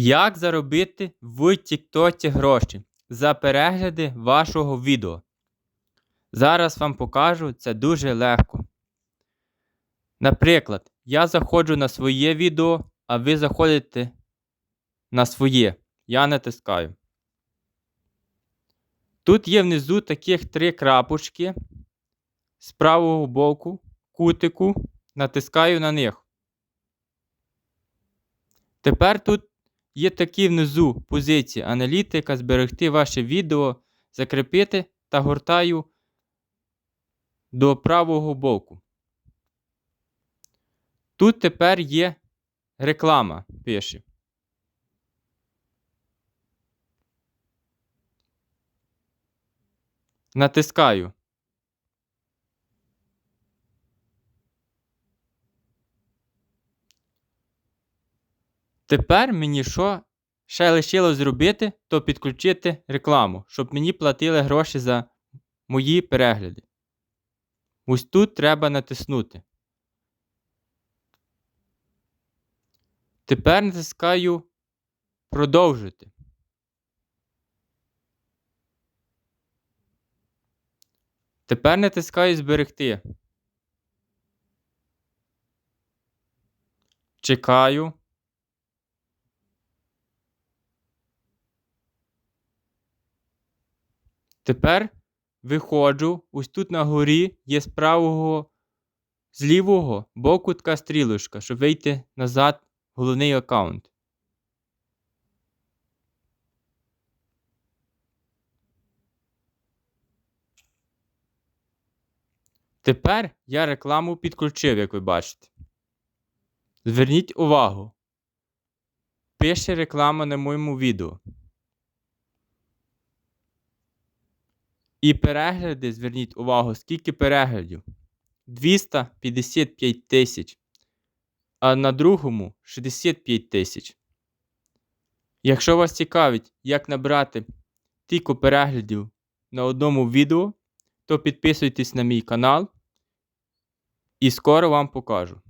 Як заробити в Тіктоці гроші за перегляди вашого відео? Зараз вам покажу це дуже легко. Наприклад, я заходжу на своє відео, а ви заходите на своє. Я натискаю. Тут є внизу таких три крапочки з правого боку, кутику, натискаю на них. Тепер тут є такі внизу позиції аналітика, зберегти ваше відео, закріпити та гортаю до правого боку. Тут тепер є реклама, пише. Натискаю. Тепер мені що ще лишилось зробити, то підключити рекламу, щоб мені платили гроші за мої перегляди. Ось тут треба натиснути. Тепер натискаю продовжити. Тепер натискаю зберегти. Чекаю. Тепер виходжу. Ось тут на горі є з правого, з лівого боку така стрілочка, щоб вийти назад в головний аккаунт. Тепер я рекламу підключив, як ви бачите. Зверніть увагу. Пише реклама на моєму відео. І перегляди, зверніть увагу, скільки переглядів? 255 тисяч. А на другому 65 тисяч. Якщо вас цікавить, як набрати тільки переглядів на одному відео, то підписуйтесь на мій канал і скоро вам покажу.